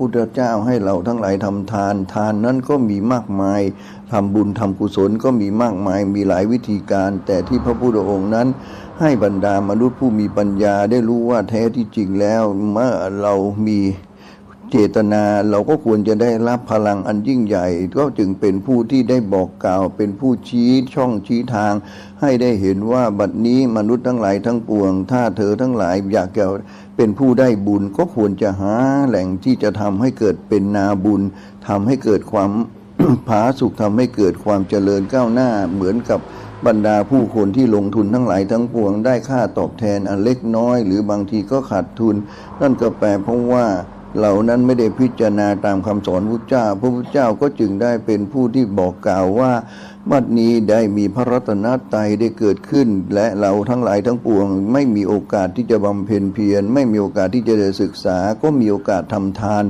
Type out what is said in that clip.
พุทธเจ้าให้เราทั้งหลายทำทาน ทานนั้นก็มีมากมายทำบุญทำกุศลก็มีมากมายมีหลายวิธีการ แต่ที่พระพุทธองค์นั้น ให้บรรดามนุษย์ผู้มีปัญญาได้รู้ว่าแท้ที่จริงแล้วเมื่อเรามี เจตนาเราก็ควรจะได้รับพลังอันยิ่งใหญ่ ก็จึงเป็นผู้ที่ได้บอกกล่าว เป็นผู้ชี้ช่องชี้ทาง ให้ได้เห็นว่าบัดนี้มนุษย์ทั้งหลายทั้งปวง ถ้าเธอทั้งหลายอยากจะเป็นผู้ได้บุญก็ควรจะหาแหล่งที่จะทำให้เกิดเป็นนาบุญทำให้เกิดความผาสุกทำให้เกิดความเจริญก้าวหน้าเหมือนกับบรรดาผู้คนที่ลงทุนทั้งหลายทั้งปวงได้ค่าตอบแทนอันเล็กน้อย หรือบางทีก็ขาดทุน นั่นก็แปลเพราะว่า เหล่านั้นไม่ได้พิจารณาตามคำสอนพระเจ้า พระพุทธเจ้าก็จึงได้เป็นผู้ที่บอกกล่าวว่าบัดนี้ได้มีพระรัตนตรัยได้เกิดขึ้น และเราทั้งหลายทั้งปวง ไม่มีโอกาสที่จะบำเพ็ญเพียรไม่มีโอกาสที่จะศึกษาก็มีโอกาสทำทาน